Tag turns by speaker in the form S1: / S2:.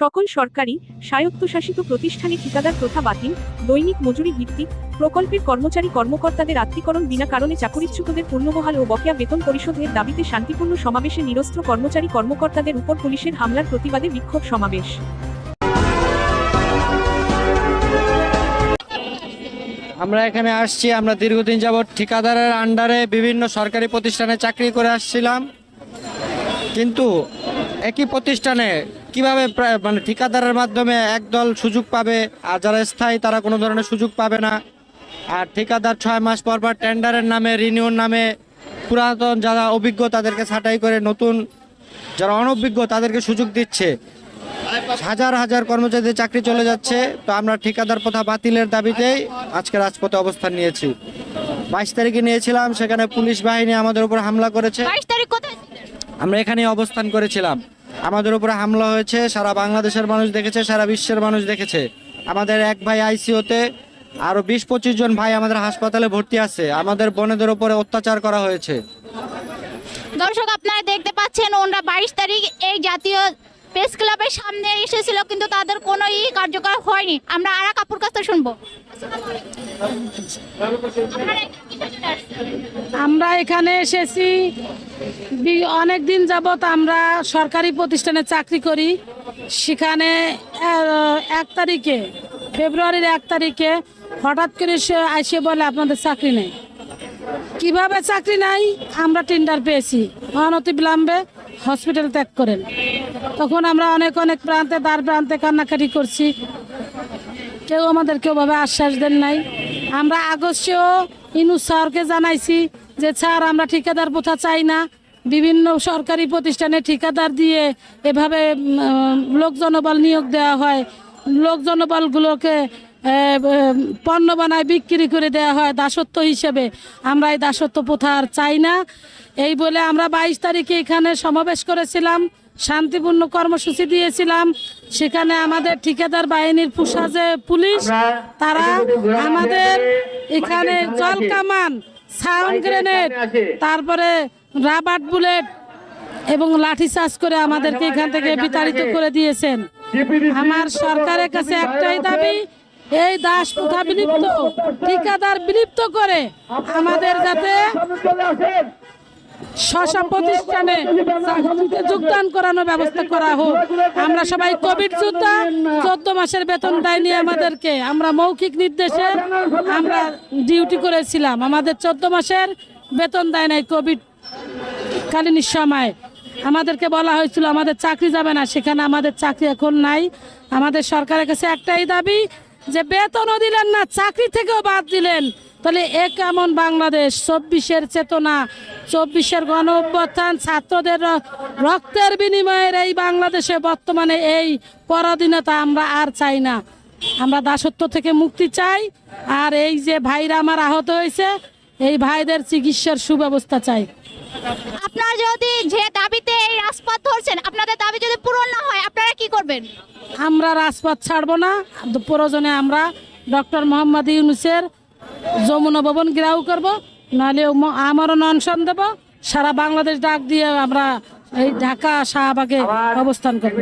S1: সকল সরকারি, স্বায়ত্তশাসিত প্রতিষ্ঠানে ঠিকাদার প্রথা বাতিল, দৈনিক মজুরি ভিত্তিক, প্রকল্পের কর্মচারী কর্মকর্তাদের আত্মীকরণ বিনা কারণে চাকরিচ্যুতদের পূর্ণবহাল ও বকেয়া বেতন পরিশোধের দাবিতে শান্তিপূর্ণ সমাবেশে নিরস্ত্র কর্মচারী কর্মকর্তাদের উপর পুলিশের হামলার প্রতিবাদে বিক্ষোভ সমাবেশ।
S2: আমরা এখানে আসছি, আমরা দীর্ঘদিন যাবৎ ঠিকাদারের আন্ডারে বিভিন্ন সরকারি প্রতিষ্ঠানে চাকরি করে আসছিলাম। কিন্তু একই প্রতিষ্ঠানে কীভাবে মানে ঠিকাদারের মাধ্যমে একদল সুযোগ পাবে? আর যারা স্থায়ী, তারা কোনো ধরনের সুযোগ পাবে না। আর ঠিকাদার ছয় মাস পর পর টেন্ডারের নামে, রিনিউর নামে পুরাতন যারা অভিজ্ঞ, তাদেরকে ছাঁটাই করে নতুন যারা অনভিজ্ঞ, তাদেরকে সুযোগ দিচ্ছে। হাজার হাজার কর্মচারীদের চাকরি চলে যাচ্ছে। তো আমরা ঠিকাদার প্রথা বাতিলের দাবিতেই আজকে রাজপথে অবস্থান নিয়েছি। বাইশ তারিখে নিয়েছিলাম, সেখানে পুলিশ বাহিনী আমাদের উপর হামলা করেছে।
S3: বাইশ তারিখ?
S2: আমরা এখানে অবস্থান করেছিলাম। আমাদের উপরে হামলা হয়েছে, সারা বাংলাদেশের মানুষ দেখেছে, সারা বিশ্বের মানুষ দেখেছে। আমাদের এক ভাই আইসিওতে আরও বিশ পঁচিশ জন ভাই আমাদের হাসপাতালে ভর্তি আছে। আমাদের বোনেদের উপরে অত্যাচার করা হয়েছে।
S3: দর্শক, আপনারা দেখতে পাচ্ছেন, ওনারা বাইশ তারিখ এই জাতীয় প্রেস ক্লাবের সামনে এসেছিল, কিন্তু তাদের কোনো ই কার্যকর হয়নি। আমরা আরা কাপুর কাছ থেকে শুনব?
S4: আমরা এখানে এসেছি। অনেক দিন যাবত আমরা সরকারি প্রতিষ্ঠানে চাকরি করি। সেখানে এক তারিখে, ফেব্রুয়ারির এক তারিখে হঠাৎ করে সে আসে বলে, আপনাদের চাকরি নেই। কীভাবে চাকরি নাই? আমরা টেন্ডার পেয়েছি। অনতি বিলম্বে হসপিটাল ত্যাগ করেন। তখন আমরা অনেক অনেক প্রান্তে, দ্বার প্রান্তে কান্নাকাটি করছি। কেউ আমাদেরকে ওভাবে আশ্বাস দেন নাই। আমরা আগস্টেও ইনু স্যারকে জানাইছি যে, স্যার, আমরা ঠিকাদার প্রথা চাই না। বিভিন্ন সরকারি প্রতিষ্ঠানে ঠিকাদার দিয়ে এভাবে লোক জনবল নিয়োগ দেওয়া হয়। লোক জনবলগুলোকে পণ্য বানায় বিক্রি করে দেওয়া হয় দাসত্ব হিসেবে। আমরা এই দাসত্ব প্রথা আর চাই না। এই বলে আমরা বাইশ তারিখে এখানে সমাবেশ করেছিলাম শান্তিপূর্ণ কর্মসূচি দিয়েছিলাম। সেখানে আমাদের ঠিকাদার বাহিনীর পুষাজে পুলিশ তারা আমাদের এখানে জল কামান সাউন্ড গ্রেনেড তারপরে রাবার বুলেট এবং লাঠি চার্জ করে আমাদেরকে এখান থেকে বিতাড়িত করে দিয়েছেন। আমার সরকারের কাছে একটাই দাবি এই দাস প্রথা বিলুপ্ত। ঠিকাদার বিলুপ্ত করে আমাদের যাতে প্রতিষ্ঠানে চাকরিতে যোগদান করানোর ব্যবস্থা করা হোক। আমরা সবাই কোভিড যোদ্ধা। চোদ্দ মাসের বেতন দেয়নি আমাদেরকে। আমরা মৌখিক নির্দেশে আমরা ডিউটি করেছিলাম। আমাদের চোদ্দ মাসের বেতন দেয় নাই কোভিড কালীন সময়। আমাদেরকে বলা হয়েছিল, আমাদের চাকরি যাবে না। সেখানে আমাদের চাকরি এখন নাই। আমাদের সরকারের কাছে একটাই দাবি যে বেতনও দিলেন না, চাকরি থেকেও বাদ দিলেন। তাহলে এ কেমন বাংলাদেশ? চব্বিশের চেতনা, চব্বিশের গণ অভ্যুত্থান ছাত্রদের রক্তের বিনিময়ের এই বাংলাদেশে বর্তমানে এই পরাধীনতা আমরা আর চাই না। আমরা দাসত্ব থেকে মুক্তি চাই, আর এই যে ভাইরা আমার আহত হয়েছে, এই ভাইদের চিকিৎসার সুব্যবস্থা চাই।
S3: আপনারা যদি যে এই রাজপথ ধরছেন আপনাদের দাবি যদি পূরণ না হয় আপনারা কি করবেন?
S4: আমরা রাজপথ ছাড়বো না। প্রয়োজনে আমরা ডক্টর মোহাম্মদ ইউনুসের যমুনা ভবন ঘেরাও করব। নাহলে আমারও ননশন দেব। সারা বাংলাদেশ ডাক দিয়ে আমরা এই ঢাকা শাহবাগে অবস্থান করব।